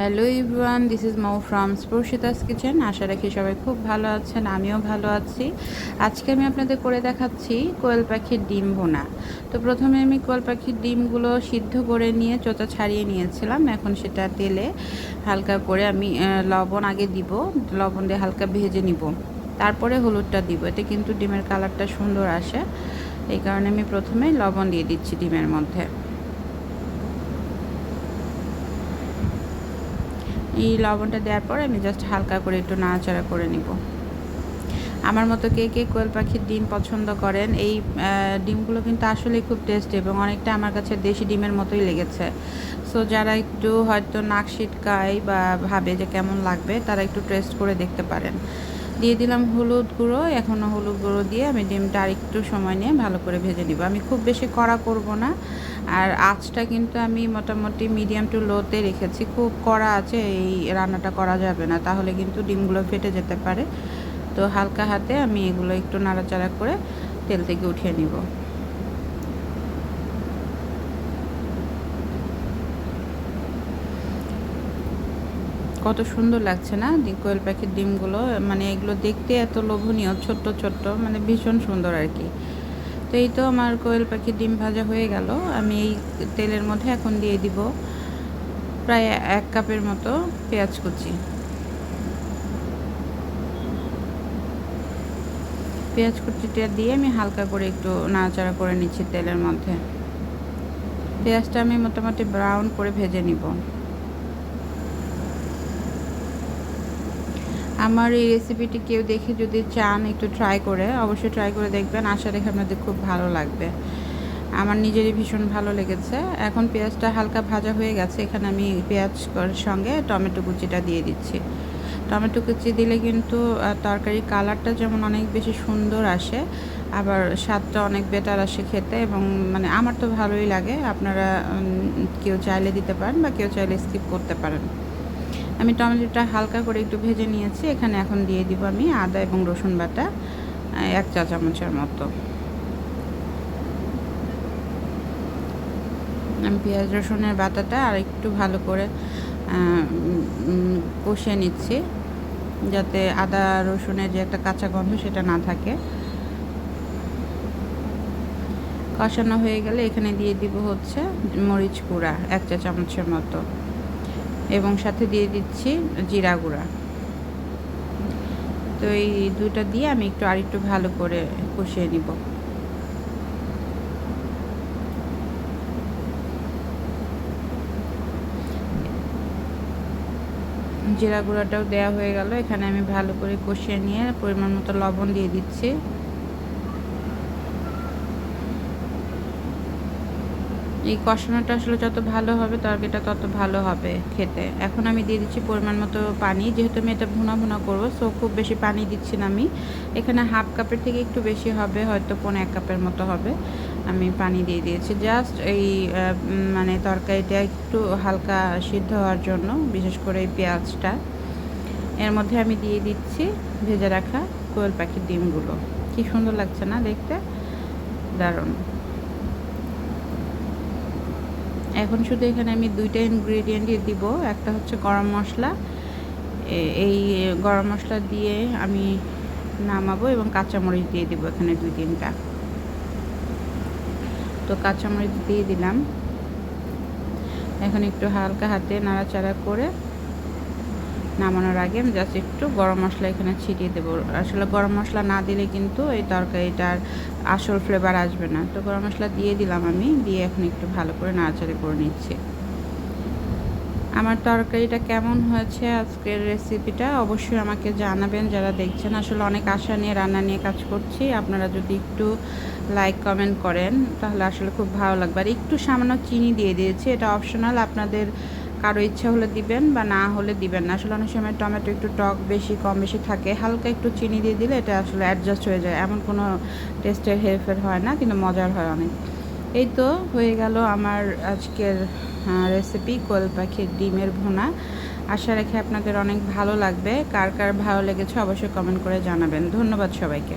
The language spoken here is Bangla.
Hello everyone this is Mou from Sparshita's kitchen. আশা রাখি সবাই খুব ভালো আছেন, আমিও ভালো আছি। আজকে আমি আপনাদের করে দেখাচ্ছি কোয়েল পাখির ডিম ভোনা। তো প্রথমে আমি কোয়েল পাখির ডিমগুলো সিদ্ধ করে নিয়ে চোচা ছাড়িয়ে নিয়েছিলাম। এখন সেটা তেলে হালকা করে আমি লবণ আগে দিব, লবণ দিয়ে হালকা ভেজে নিব। তারপরে হলুদটা দিব, এতে কিন্তু ডিমের কালারটা সুন্দর আসে। এই কারণে আমি প্রথমে লবণ দিয়ে দিচ্ছি ডিমের মধ্যে। এই লবণটা দেওয়ার পর আমি জাস্ট হালকা করে একটু নাড়াচাড়া করে নিব। আমার মতো কে কে কোয়েল পাখির ডিম পছন্দ করেন, এই ডিমগুলো কিন্তু আসলেই খুব টেস্ট এবং অনেকটা আমার কাছে দেশি ডিমের মতোই লেগেছে। সো যারা একটু হয়তো নাক ছিটকায় বা ভাবে যে কেমন লাগবে, তারা একটু টেস্ট করে দেখতে পারেন। দিয়ে দিলাম হলুদ গুঁড়ো, এখনও হলুদ গুঁড়ো দিয়ে আমি ডিমটা আরেকটু সময় নিয়ে ভালো করে ভেজে নিব। আমি খুব বেশি কড়া করব না, আর আঁচটা কিন্তু আমি মোটামুটি মিডিয়াম টু লোতে রেখেছি, খুব কড়া আছে, এই রান্নাটা করা যাবে না, তাহলে কিন্তু ডিমগুলো ফেটে যেতে পারে। তো হালকা হাতে আমি এগুলো একটু নাড়াচাড়া করে তেল থেকে উঠিয়ে নিব। কত সুন্দর লাগছে না? কোয়েল পাখির ডিমগুলো মানে এগুলো দেখতে এত লোভনীয়, ছোট্ট ছোট্ট মানে ভীষণ সুন্দর আর কি। তো এই তো আমার কোয়েল পাখির ডিম ভাজা হয়ে গেল। আমি এই তেলের মধ্যে এখন দিয়ে দিব প্রায় এক কাপের মতো পেঁয়াজ কুচি। পেঁয়াজ কুচিটা দিয়ে আমি হালকা করে একটু নাড়াচাড়া করে নিচ্ছি তেলের মধ্যে। পেঁয়াজটা আমি মোটামুটি ব্রাউন করে ভেজে নিব। আমার এই রেসিপিটি কেউ দেখে যদি চান একটু ট্রাই করে, অবশ্যই ট্রাই করে দেখবেন। আশা রেখে আপনাদের খুব ভালো লাগবে। আমার নিজেরই ভীষণ ভালো লেগেছে। এখন পেঁয়াজটা হালকা ভাজা হয়ে গেছে। এখানে আমি পেঁয়াজ সঙ্গে টমেটো কুচিটা দিয়ে দিচ্ছি। টমেটো কুচি দিলে কিন্তু তরকারির কালারটা যেমন অনেক বেশি সুন্দর আসে, আবার স্বাদটা অনেক বেটার আসে খেতে এবং মানে আমার তো ভালোই লাগে। আপনারা কেউ চাইলে দিতে পারেন বা কেউ চাইলে স্কিপ করতে পারেন। আমি টমেটোটা হালকা করে একটু ভেজে নিয়েছি। এখানে এখন দিয়ে দিব আমি আদা এবং রসুন বাটা এক চা চামচের মতো। আমি পেঁয়াজ, রসুনের বাটাটা আর একটু ভালো করে কষিয়ে নিচ্ছি। যাতে আদা, রসুনের যে একটা কাঁচা গন্ধ সেটা না থাকে। কষানো হয়ে গেলে এখানে দিয়ে দিব হচ্ছে মরিচ গুঁড়া, এক চা চামচের মতো। এবং সাথে দিয়ে দিচ্ছি জিরা গুঁড়া। তো এই দুটা দিয়ে আমি একটু আরেকটু ভালো করে কষিয়ে নিব। জিরা গুঁড়াটাও দেওয়া হয়ে গেল। এখানে আমি ভালো করে কষিয়ে নিয়ে পরিমাণ মতো লবণ দিয়ে দিচ্ছি। এই কষানোটা আসলে যত ভালো হবে, তরকারিটা তত ভালো হবে খেতে। এখন আমি দিয়ে দিচ্ছি পরিমাণ মতো পানি, যেহেতু আমি এটা ভুনা ভুনা করব সো খুব বেশি পানি দিচ্ছি না আমি। এখানে হাফ কাপের থেকে একটু বেশি হবে, হয়তো পনেরো এক কাপের মতো হবে। আমি পানি দিয়ে দিয়েছি। জাস্ট এই মানে তরকারিটা একটু হালকা সিদ্ধ হওয়ার জন্য, বিশেষ করে এই পেঁয়াজটা। এর মধ্যে আমি দিয়ে দিচ্ছি ভেজে রাখা কোয়েল পাখির ডিমগুলো। কি সুন্দর লাগছে না দেখতে? দারুণ। এখন শুধু এখানে আমি দুইটা ইনগ্রেডিয়েন্টই দিব। একটা হচ্ছে গরম মশলা। এই গরম মশলা দিয়ে আমি নামাবো এবং কাঁচামরিচ দিয়ে দিব এখানে দুই তিনটা। তো কাঁচামরিচ দিয়ে দিলাম। এখন একটু হালকা হাতে নাড়াচাড়া করে নামানোর আগে আমি জাস্ট একটু গরম মশলা এখানে ছিটিয়ে দেবো। আসলে গরম মশলা না দিলে কিন্তু এই তরকারিটার আসল ফ্লেভার আসবে না। তো গরম মশলা দিয়ে দিলাম আমি, দিয়ে এখন একটু ভালো করে নাড়াচাড়া করে নিচ্ছি। আমার তরকারিটা কেমন হয়েছে আজকের রেসিপিটা অবশ্যই আমাকে জানাবেন। যারা দেখছেন, আসলে অনেক আশা নিয়ে, রান্না নিয়ে কাজ করছি। আপনারা যদি একটু লাইক কমেন্ট করেন, তাহলে আসলে খুব ভালো লাগবে। আর একটু সামান্য চিনি দিয়ে দিয়েছি, এটা অপশনাল আপনাদের কারও ইচ্ছা হলে দিবেন বা না হলে দিবেন না। আসলে অনেক সময় টমেটো একটু টক বেশি, কম বেশি থাকে। হালকা একটু চিনি দিয়ে দিলে এটা আসলে অ্যাডজাস্ট হয়ে যায়। এমন কোনো টেস্টের হেরফের হয় না, কিন্তু মজার হয় অনেক। এই তো হয়ে গেল আমার আজকের রেসিপি কোয়েল পাখির ডিমের ভুনা। আশা রেখে আপনাদের অনেক ভালো লাগবে। কার কার ভালো লেগেছে অবশ্যই কমেন্ট করে জানাবেন। ধন্যবাদ সবাইকে।